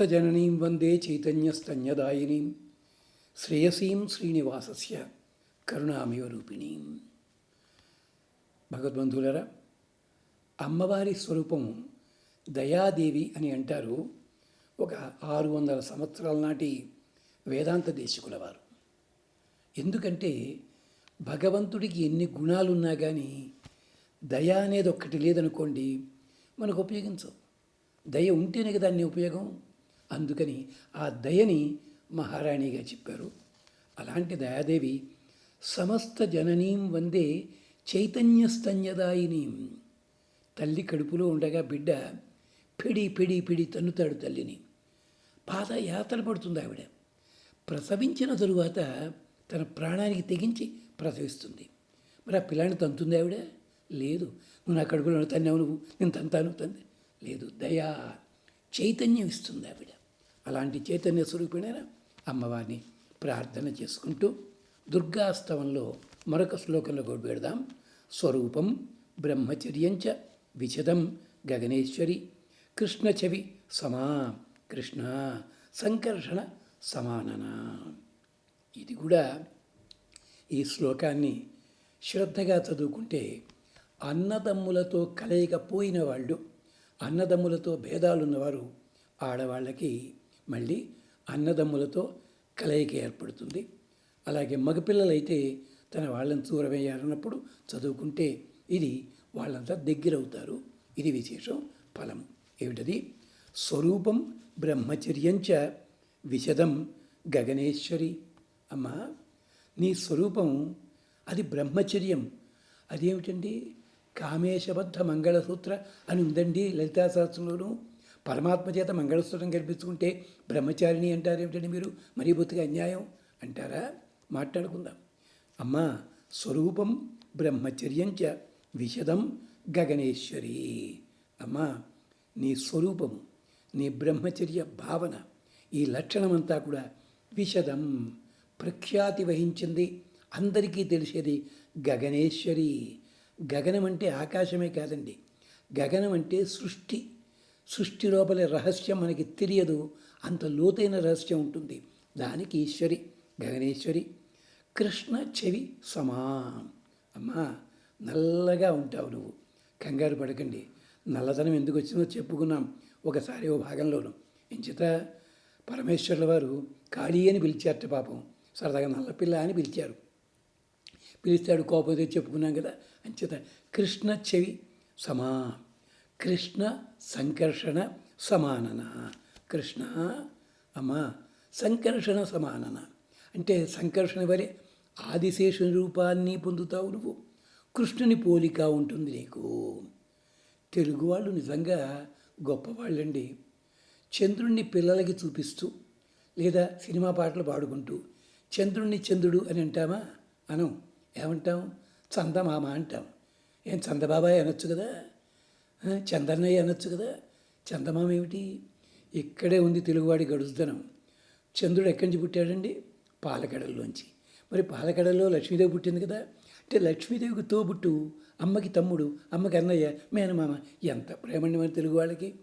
సమస్తజననీం వందే చైతన్యస్తన్యదాయినీం శ్రేయసీం శ్రీనివాసస్య కరుణామయ రూపిణీం భగవద్బంధువులరా అమ్మవారి స్వరూపము దయాదేవి అని అంటారు ఒక ఆరు వందల సంవత్సరాల నాటి వేదాంత దేశికుల వారు ఎందుకంటే భగవంతుడికి ఎన్ని గుణాలున్నా కానీ దయ అనేది ఒక్కటి లేదనుకోండి మనకు ఉపయోగించవు. దయ ఉంటేనే కదా ఉపయోగం. అందుకని ఆ దయని మహారాణిగా చెప్పారు. అలాంటి దయాదేవి సమస్త జననీం వందే చైతన్యస్తన్యదాయినీం. తల్లి కడుపులో ఉండగా బిడ్డ పిడి పిడి పిడి తన్నుతాడు తల్లిని. పాదయాత్ర పడుతుంది ఆవిడ. ప్రసవించిన తరువాత తన ప్రాణానికి తెగించి ప్రసవిస్తుంది. మరి ఆ పిల్లాన్ని తంతుంది ఆవిడ? లేదు. నువ్వు నా కడుపులో తన్నావు నువ్వు నేను తంతాను తంది. లేదు. దయా చైతన్యం ఇస్తుంది ఆవిడ. అలాంటి చైతన్య స్వరూపిణైన అమ్మవారిని ప్రార్థన చేసుకుంటూ దుర్గాస్తవంలో మరొక శ్లోకంలో కూడా పెడదాం. స్వరూపం బ్రహ్మచర్యంచ విచదం గగనేశ్వరి కృష్ణచవి సమా కృష్ణ సంకర్షణ సమానన. ఇది కూడా ఈ శ్లోకాన్ని శ్రద్ధగా చదువుకుంటే అన్నదమ్ములతో కలయిక పోయిన వాళ్ళు అన్నదమ్ములతో భేదాలున్నవారు ఆడవాళ్ళకి మళ్ళీ అన్నదమ్ములతో కలయిక ఏర్పడుతుంది. అలాగే మగపిల్లలైతే తన వాళ్ళని చూరవేయాలన్నప్పుడు చదువుకుంటే ఇది వాళ్ళంతా దగ్గరవుతారు. ఇది విశేషం ఫలం. ఏమిటది? స్వరూపం బ్రహ్మచర్యంచ విశదం గగనేశ్వరి. అమ్మా నీ స్వరూపం అది బ్రహ్మచర్యం. అదేమిటండి? కామేశబద్ధ మంగళసూత్ర అని ఉందండి లలితాశాస్త్రంలోనూ. పరమాత్మ చేత మంగళసూత్రం కల్పించుకుంటే బ్రహ్మచారిణి అంటారు ఏమిటండి మీరు? మరీ బొత్తిగా అన్యాయం? అంటారా? మాట్లాడుకుందాం. అమ్మా స్వరూపం బ్రహ్మచర్యంచ విశదం గగనేశ్వరి. అమ్మా నీ స్వరూపము నీ బ్రహ్మచర్య భావన ఈ లక్షణమంతా కూడా విశదం ప్రఖ్యాతి వహించింది అందరికీ తెలిసేది గగనేశ్వరి. గగనం అంటే ఆకాశమే కాదండి. గగనం అంటే సృష్టి. సృష్టి లోపలి రహస్యం మనకి తెలియదు. అంత లోతైన రహస్యం ఉంటుంది. దానికి ఈశ్వరి గగనేశ్వరి కృష్ణ చెవి సమా అమ్మా నల్లగా ఉంటావు నువ్వు. కంగారు పడకండి. నల్లదనం ఎందుకు వచ్చిందో చెప్పుకున్నాం ఒకసారి ఓ భాగంలోను. ఎంచేత పరమేశ్వరుల వారు కాళీ అని పిలిచారట పాపం. సరదాగా నల్లపిల్ల అని పిలిచారు. పిలిస్తాడు కోపంతో చెప్పుకున్నాం కదా. అంచేత కృష్ణ చెవి సమా కృష్ణ సంకర్షణ సమానన. కృష్ణ అమ్మా సంకర్షణ సమానన. అంటే సంకర్షణ వలె ఆదిశేష రూపాన్ని పొందుతావు నువ్వు. కృష్ణుని పోలిక ఉంటుంది నీకు. తెలుగు వాళ్ళు నిజంగా గొప్పవాళ్ళండి. చంద్రుణ్ణి పిల్లలకి చూపిస్తూ లేదా సినిమా పాటలు పాడుకుంటూ చంద్రుణ్ణి చంద్రుడు అని అంటామా? అనం. ఏమంటాం? చందమామ అంటాం. ఏం చందబాబాయ్ అనొచ్చు కదా? చందన్నయ్య అనొచ్చు కదా. చందమామ ఏమిటి? ఇక్కడే ఉంది తెలుగువాడి గడుస్తుదనం చంద్రుడు ఎక్కడి నుంచి పుట్టాడండి? పాలకడల్లోంచి. మరి పాలకడల్లో లక్ష్మీదేవి పుట్టింది కదా. అంటే లక్ష్మీదేవికి తోబుట్టు అమ్మకి తమ్ముడు అమ్మకి అన్నయ్య మేనమామ ఎంత ప్రేమండి మరి తెలుగు వాళ్ళకి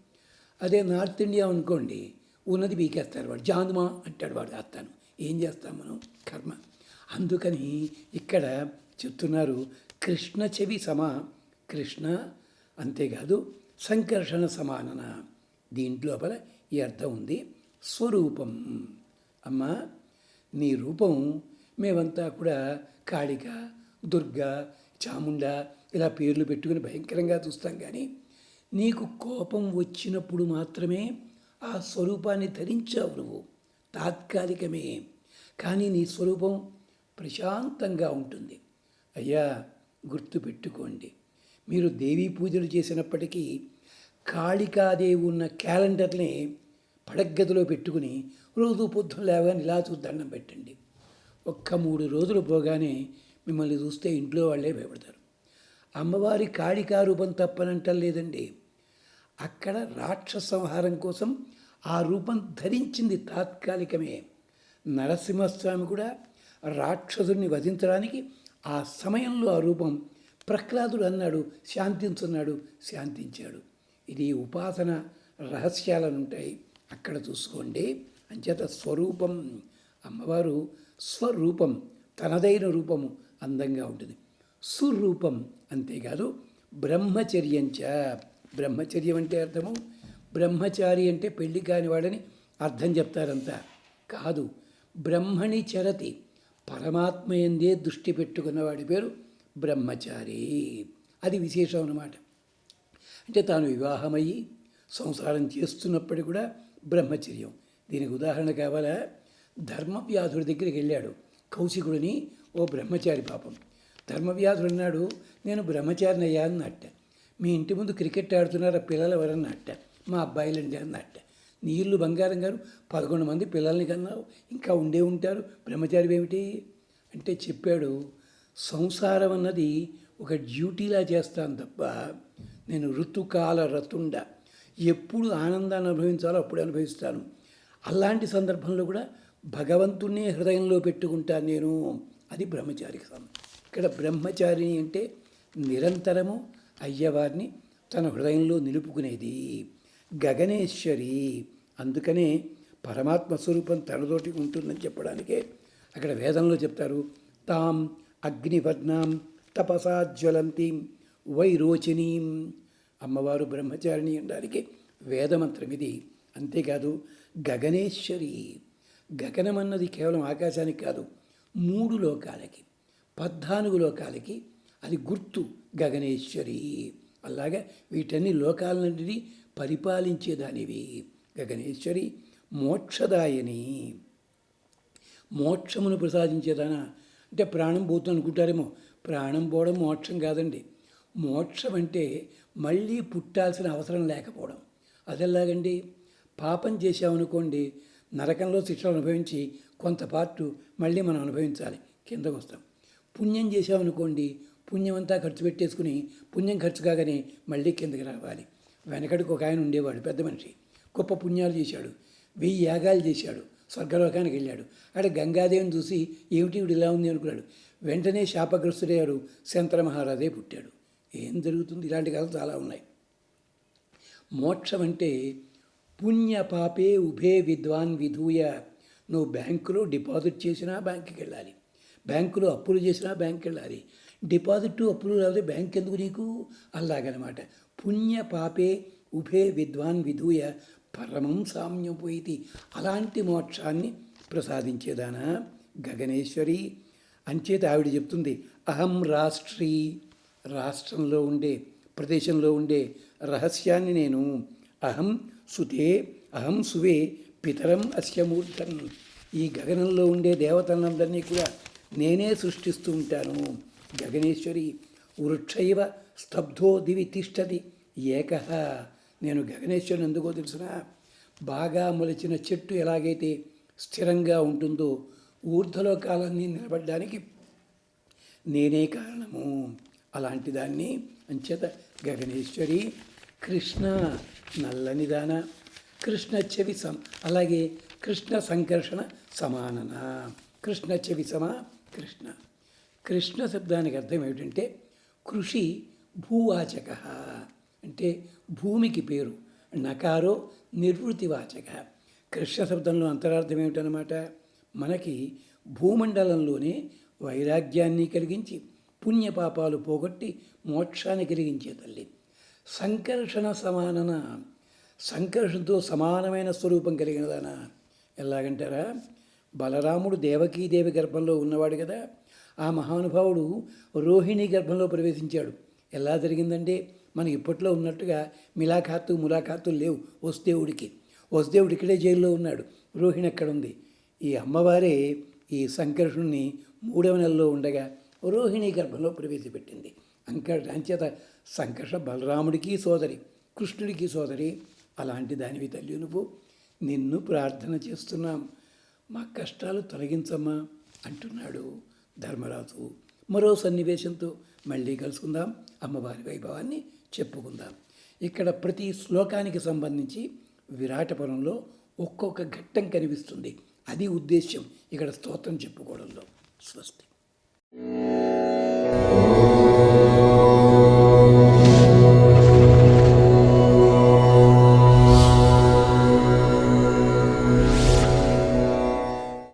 అదే నార్త్ ఇండియా అనుకోండి ఉన్నది పీకేస్తారు వాడు. జానుమా అంటాడు వాడు అత్తాను ఏం చేస్తాం మనం? కర్మ. అందుకని ఇక్కడ చెప్తున్నారు కృష్ణ చెవి సమా. కృష్ణ అంతేకాదు సంకర్షణ సమానన. దీంట్లోపల ఈ అర్థం ఉంది. స్వరూపం. అమ్మా నీ రూపం మేమంతా కూడా కాళిక దుర్గ చాముండ ఇలా పేర్లు పెట్టుకుని భయంకరంగా చూస్తాం కానీ నీకు కోపం వచ్చినప్పుడు మాత్రమే ఆ స్వరూపాన్ని ధరించావు నువ్వు. తాత్కాలికమే. కానీ నీ స్వరూపం ప్రశాంతంగా ఉంటుంది. అయ్యా గుర్తుపెట్టుకోండి. మీరు దేవీ పూజలు చేసినప్పటికీ కాళికాదేవి ఉన్న క్యాలెండర్ని పడగ్గదిలో పెట్టుకుని రోజు పొద్దున లేవగానే ఇలా చూసి దండం పెట్టండి. ఒక్క మూడు రోజులు పోగానే మిమ్మల్ని చూస్తే ఇంట్లో వాళ్ళే భయపడతారు. అమ్మవారి కాళికా రూపం తప్పనంటలేదండి అక్కడ రాక్షస సంహారం కోసం ఆ రూపం ధరించింది తాత్కాలికమే. నరసింహస్వామి కూడా రాక్షసుడిని వధించడానికి ఆ సమయంలో ఆ రూపం ప్రహ్లాదుడు అన్నాడు శాంతించున్నాడు శాంతించాడు. ఇది ఉపాసన రహస్యాలను ఉంటాయి అక్కడ చూసుకోండి. అంచేత స్వరూపం అమ్మవారు స్వరూపం తనదైన రూపము అందంగా ఉంటుంది. సురూపం అంతేకాదు బ్రహ్మచర్యంచ. బ్రహ్మచర్యం అంటే అర్థము? బ్రహ్మచారి అంటే పెళ్ళి కాని వాడని అర్థం చెప్తారంతా. కాదు బ్రహ్మణి చరతి పరమాత్మయందే దృష్టి పెట్టుకున్నవాడి పేరు బ్రహ్మచారి. అది విశేషం అన్నమాట. అంటే తాను వివాహమయ్యి సంసారం చేస్తున్నప్పటికీ కూడా బ్రహ్మచర్యం. దీనికి ఉదాహరణ కావాలా? ధర్మవ్యాధుడి దగ్గరికి వెళ్ళాడు. కౌశికుడిని ఓ బ్రహ్మచారి పాపం ధర్మవ్యాధుడు అన్నాడు నేను బ్రహ్మచారిని అయ్యా అన్నట్ట. మీ ఇంటి ముందు క్రికెట్ ఆడుతున్నారా పిల్లలు ఎవరన్నట్ట. మా అబ్బాయిలండి అన్నట్ట. నీళ్ళు బంగారం గారు పదకొండు మంది పిల్లల్ని కన్నావు. ఇంకా ఉండే ఉంటారు. బ్రహ్మచారి ఏమిటి? అంటే చెప్పాడు సంసారం అన్నది ఒక డ్యూటీలా చేస్తాను తప్ప నేను ఋతుకాల రతుండ ఎప్పుడు ఆనందాన్ని అనుభవించాలో అప్పుడు అనుభవిస్తాను. అలాంటి సందర్భంలో కూడా భగవంతుణ్ణే హృదయంలో పెట్టుకుంటాను నేను. అది బ్రహ్మచారికి సమం ఇక్కడ బ్రహ్మచారిని అంటే నిరంతరము అయ్యవారిని తన హృదయంలో నిలుపుకునేది. గగనేశ్వరి. అందుకనే పరమాత్మ స్వరూపం తనతోటి ఉంటుందని చెప్పడానికే అక్కడ వేదంలో చెప్తారు. తాం అగ్నివర్ణాం తపసా జ్వలంతీం వైరోచినీం. అమ్మవారు బ్రహ్మచారిణి అనడానికి వేదమంత్రం ఇది అంతేకాదు గగనేశ్వరి. గగనం అన్నది కేవలం ఆకాశానికి కాదు మూడు లోకాలకి పద్నాలుగు లోకాలకి అది గుర్తు గగనేశ్వరి. అలాగా వీటన్ని లోకాలన్నింటినీ పరిపాలించేదానివి గగనేశ్వరి మోక్షదాయని. మోక్షమును ప్రసాదించేదానా అంటే ప్రాణం పోతుంది అనుకుంటారేమో. ప్రాణం పోవడం మోక్షం కాదండి. మోక్షం అంటే మళ్ళీ పుట్టాల్సిన అవసరం లేకపోవడం. అదెలాగండి? పాపం చేసామనుకోండి నరకంలో శిక్షలు అనుభవించి కొంత పార్టు మళ్ళీ మనం అనుభవించాలి. కిందకు వస్తాం. పుణ్యం చేసామనుకోండి పుణ్యం అంతా ఖర్చు పెట్టేసుకుని పుణ్యం ఖర్చు కాగానే మళ్ళీ కిందకి రావాలి. వెనకడికి ఒక ఆయన ఉండేవాడు పెద్ద మనిషి. గొప్ప పుణ్యాలు చేశాడు. వెయ్యి యాగాలు చేశాడు. స్వర్గలోకానికి వెళ్ళాడు. అక్కడ గంగాదేవిని చూసి ఏమిటి ఇవిడు ఇలా ఉంది అనుకున్నాడు. వెంటనే శాపగ్రస్తుడయ్యాడు శంతర మహారాజే పుట్టాడు. ఏం జరుగుతుంది? ఇలాంటి కథలు చాలా ఉన్నాయి. మోక్షం అంటే పుణ్య పాపే ఉభే విద్వాన్ విధూయ. నువ్వు బ్యాంకులో డిపాజిట్ చేసినా బ్యాంకుకి వెళ్ళాలి. బ్యాంకులో అప్పులు చేసినా బ్యాంక్కి వెళ్ళాలి. డిపాజిట్ అప్పులు లేకపోతే బ్యాంక్ ఎందుకు నీకు అలాగనమాట పుణ్య పాపే ఉభే విద్వాన్ విధూయ. పరమం సామ్యం అలాంటి మోక్షాన్ని ప్రసాదించేదానా గగనేశ్వరి? అంచేత ఆవిడ చెప్తుంది అహం రాష్ట్రీ రాష్ట్రంలో ఉండే ప్రదేశంలో ఉండే రహస్యాన్ని నేను అహం సుతే అహం సువే పితరం అస్యమూర్ధన్ ఈ గగనంలో ఉండే దేవతలందరినీ కూడా నేనే సృష్టిస్తూ ఉంటాను. గగనేశ్వరి వృక్షైవ స్తబ్ధో దివి తిష్టది ఏక నేను గగనేశ్వరుని ఎందుకో తెలుసిన బాగా మొలిచిన చెట్టు ఎలాగైతే స్థిరంగా ఉంటుందో ఊర్ధ్వలోకాలన్నీ నిలబడడానికి నేనే కారణము. అలాంటి దాన్ని అంచేత గగనేశ్వరి కృష్ణ నల్లనిదాన కృష్ణ చెవి సమ అలాగే కృష్ణ సంకర్షణ సమానన. కృష్ణ చెవి సమ కృష్ణ. కృష్ణ శబ్దానికి అర్థం ఏమిటంటే కృషి భూవాచక. అంటే భూమికి పేరు. నకారో నిర్వృతివాచక. కృష్ణ శబ్దంలో అంతరార్థం ఏమిటనమాట మనకి భూమండలంలోనే వైరాగ్యాన్ని కలిగించి పుణ్యపాపాలు పోగొట్టి మోక్షాన్ని కలిగించే తల్లి. సంకర్షణ సమానన? సంకర్షణతో సమానమైన స్వరూపం కలిగినదానా? ఎలాగంటారా? బలరాముడు దేవకీదేవి గర్భంలో ఉన్నవాడు కదా. ఆ మహానుభావుడు రోహిణి గర్భంలో ప్రవేశించాడు. ఎలా జరిగిందంటే మనకి ఇప్పట్లో ఉన్నట్టుగా మిలాఖాతు ములాఖాతులు లేవు. వసుదేవుడికి. వసుదేవుడు ఇక్కడే జైల్లో ఉన్నాడు. రోహిణి అక్కడ ఉంది ఈ అమ్మవారే ఈ సంకర్షుణ్ణి మూడవ నెలలో ఉండగా రోహిణి గర్భంలో ప్రవేశపెట్టింది. అంక అంచేత సంకర్ష బలరాముడికి సోదరి కృష్ణుడికి సోదరి అలాంటి దానివి తల్లి నువ్వు. నిన్ను ప్రార్థన చేస్తున్నాం. మా కష్టాలు తొలగించమ్మా అంటున్నాడు ధర్మరాజు. మరో సన్నివేశంతో మళ్ళీ కలుసుకుందాం. అమ్మవారి వైభవాన్ని చెప్పుకుందాం. ఇక్కడ ప్రతి శ్లోకానికి సంబంధించి విరాటపురంలో ఒక్కొక్క ఘట్టం కనిపిస్తుంది. అది ఉద్దేశ్యం. ఇక్కడ స్తోత్రం చెప్పుకోవడంలో. స్వస్తి.